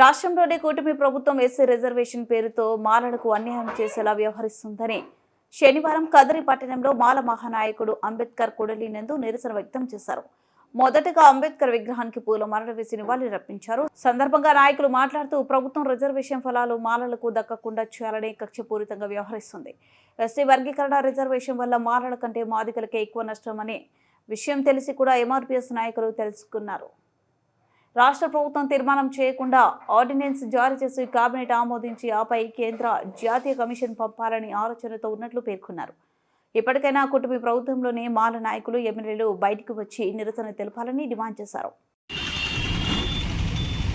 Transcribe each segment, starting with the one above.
రాష్ట్రంలోని కూటమి ప్రభుత్వం ఎస్సీ రిజర్వేషన్ పేరుతో మాలలకు అన్యాయం చేసేలా వ్యవహరిస్తుందని శనివారం కదరి పట్టణంలో మాల మహానాయకుడు అంబేద్కర్ కుడలినందు నిరసన వ్యక్తం చేశారు. మొదటగా అంబేద్కర్ విగ్రహానికి పూల మరణ వేసి నివాళులర్పించారు సందర్భంగా నాయకులు మాట్లాడుతూ ప్రభుత్వం రిజర్వేషన్ ఫలాలు మాలలకు దక్కకుండా చేయాలని కక్షపూరితంగా వ్యవహరిస్తుంది. ఎస్సీ వర్గీకరణ రిజర్వేషన్ వల్ల మాలల కంటే మాదికలకే ఎక్కువ నష్టమనే విషయం తెలిసి కూడా ఎంఆర్పీఎస్ నాయకులు తెలుసుకున్నారు. రాష్ట్ర ప్రభుత్వం తీర్మానం చేయకుండా ఆర్డినెన్స్ జారీ చేసి కేబినెట్ ఆమోదించి ఆపై కేంద్ర జాతీయ కమిషన్ పంపాలని ఆలోచనతో ఉన్నట్లు పేర్కొన్నారు. ఇప్పటికైనా కుటుంబ ప్రభుత్వంలోనే మాల నాయకులు ఎమ్మెల్యేలు బయటకు వచ్చి నిరసన తెలపాలని డిమాండ్ చేశారు.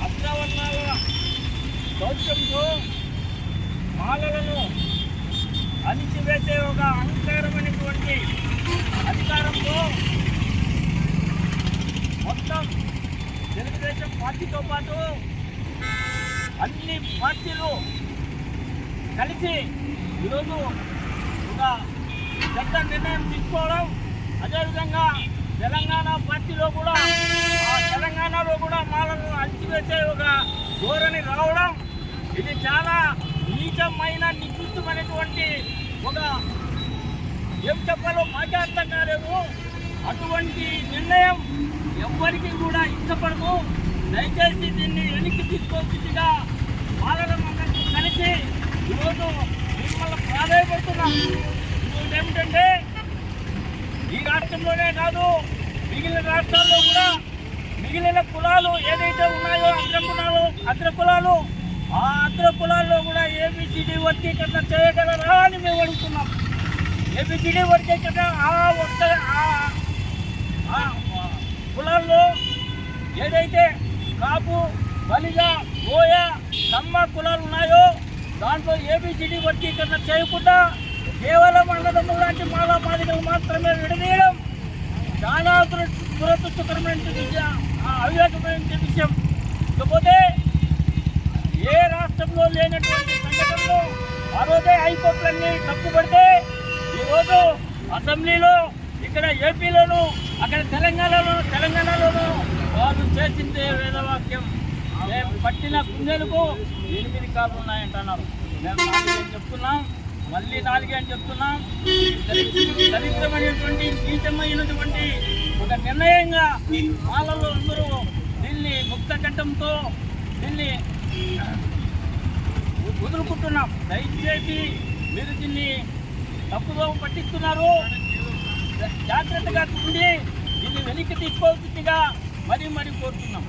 అగ్రవర్ణాల మాలలను అణిచివేసే ఒక అహంకారమైనటువంటి తెలుగుదేశం పార్టీతో పాటు అన్ని పార్టీలు కలిసి ఈరోజు ఒక పెద్ద నిర్ణయం తీసుకోవడం అదేవిధంగా తెలంగాణ పార్టీలో కూడా తెలంగాణలో కూడా మాలను అణచివేసే ఒక ధోరణి రావడం ఇది చాలా నీచమైన నికృష్టమైనటువంటి ఒక ఏం చెప్పాలో మాకే అర్థం కాలేదు. అటువంటి నిర్ణయం ఎవ్వరికి కూడా ఇష్టపడదు దయచేసి దీన్ని వెనక్కి తీసుకోవాల్సిందిగా అందరికీ కలిసి ఈరోజు మిమ్మల్ని ప్రాధాయపడుతున్నాం ఈరోజు ఏమిటంటే ఈ రాష్ట్రంలోనే కాదు మిగిలిన రాష్ట్రాల్లో కూడా మిగిలిన కులాలు ఏదైతే ఉన్నాయో అగ్ర కులాలు అగ్ర కులాలు ఆ అగ్ర కులాల్లో కూడా ఏబిసిడి వర్గీకరణ చేయగలరా అని మేము అడుగుతున్నాం. ఏబిసిడి వర్గీకరణ ఆ ఒక్క ఆ- కులాల్లో ఏదైతే కాపు బలిగ బోయ కమ్మ కులాలు ఉన్నాయో దాంట్లో ఏబిసిడి వర్గీకరణ చేయకుండా కేవలం అన్నదమ్ముల లాంటి మాలా మాదిగలు మాత్రమే విడదీయడం చాలా దుర- దురదృష్టకరమైన విషయం ఆ అవివేకమైన విషయం. ఇకపోతే ఏ రాష్ట్రంలో లేనటువంటి సంఘటనలు ఆ రోజే హైకోర్టులన్నీ తప్పుపడితే ఈరోజు అసెంబ్లీలో ఇక్కడ ఏపీలోను అక్కడ తెలంగాణలోను తెలంగాణలోను వాళ్ళు చేసిందే వేదవాక్యం. మేము పట్టిన కుందేలకు ఎనిమిది కాళ్ళు ఉన్నాయంటున్నారు. మేము అని చెప్తున్నాం మళ్ళీ నాలుగే అని చెప్తున్నాం. దరిద్ర- దరిద్రమైనటువంటి నీచమైనటువంటి ఒక నిర్ణయంగా వాళ్ళలో అందరూ దీన్ని ముక్త కంఠంతో దీన్ని వదులుకుంటున్నాం. దయచేసి మీరు దీన్ని తప్పుదో పట్టిస్తున్నారు. జాగ్రత్తగా ఉండి దీన్ని వెనక్కి తీసుకోవాల్సిందిగా మరీ మరీ కోరుతున్నాం.